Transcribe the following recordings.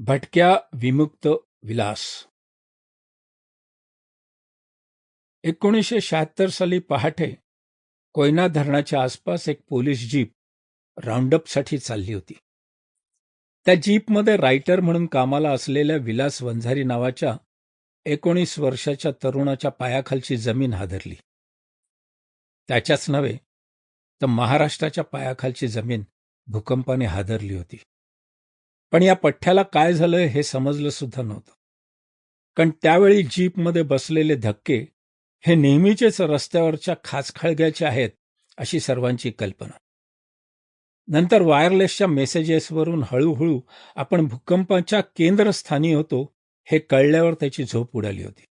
भटक्या विमुक्त विलास. एकोणीसशे शहात्तर साली पहाटे कोयना धरणाच्या आसपास एक पोलीस जीप राऊंडअपसाठी चालली होती. त्या जीपमध्ये रायटर म्हणून कामाला असलेल्या विलास वंझारी नावाच्या एकोणीस वर्षाच्या तरुणाच्या पायाखालची जमीन हादरली. त्याच्याच नव्हे तर महाराष्ट्राच्या पायाखालची जमीन भूकंपाने हादरली होती. पण या पठ्ठ्याला काय झालं हे समजलं सुद्धा नव्हतं. कारण त्यावेळी जीपमध्ये बसलेले धक्के हे नेहमीचेच रस्त्यावरच्या खाचखळग्याचे आहेत अशी सर्वांची कल्पना. नंतर वायरलेसच्या मेसेजेसवरून हळूहळू आपण भूकंपाच्या केंद्रस्थानी होतो हे कळल्यावर त्याची झोप उडाली होती.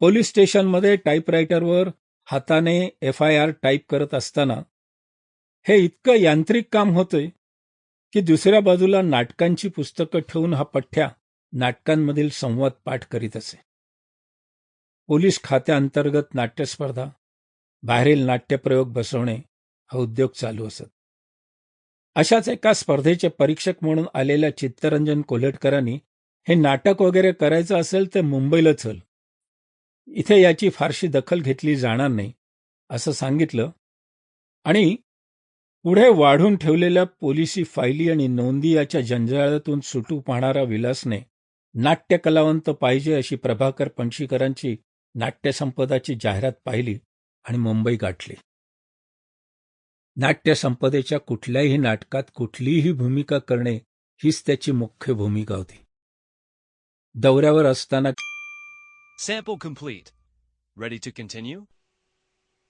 पोलीस स्टेशनमध्ये टाईपरायटरवर हाताने एफ आय आर टाईप करत असताना हे इतकं यांत्रिक काम होतंय की दुसऱ्या बाजूला नाटकांची पुस्तकं ठेवून हा पठ्ठ्या नाटकांमधील संवाद पाठ करीत असे. पोलीस खात्याअंतर्गत नाट्यस्पर्धा बाहेरील नाट्यप्रयोग बसवणे हा उद्योग चालू असत. अशाच एका स्पर्धेचे परीक्षक म्हणून आलेल्या चित्तरंजन कोल्हटकरांनी हे नाटक वगैरे करायचं असेल तर मुंबईला चल. इथे याची फारशी दखल घेतली जाणार नाही असं सांगितलं आणि पुढे वाढून ठेवलेल्या पोलिसी फायली आणि नोंदी याच्या जंजाळातून सुटू पाहणारा विलासने नाट्यकलावंत पाहिजे अशी प्रभाकर पणशीकरांची नाट्यसंपदाची जाहिरात पाहिली आणि मुंबई गाठली. नाट्यसंपदेच्या कुठल्याही नाटकात कुठलीही भूमिका करणे हीच त्याची मुख्य भूमिका होती. दौऱ्यावर असताना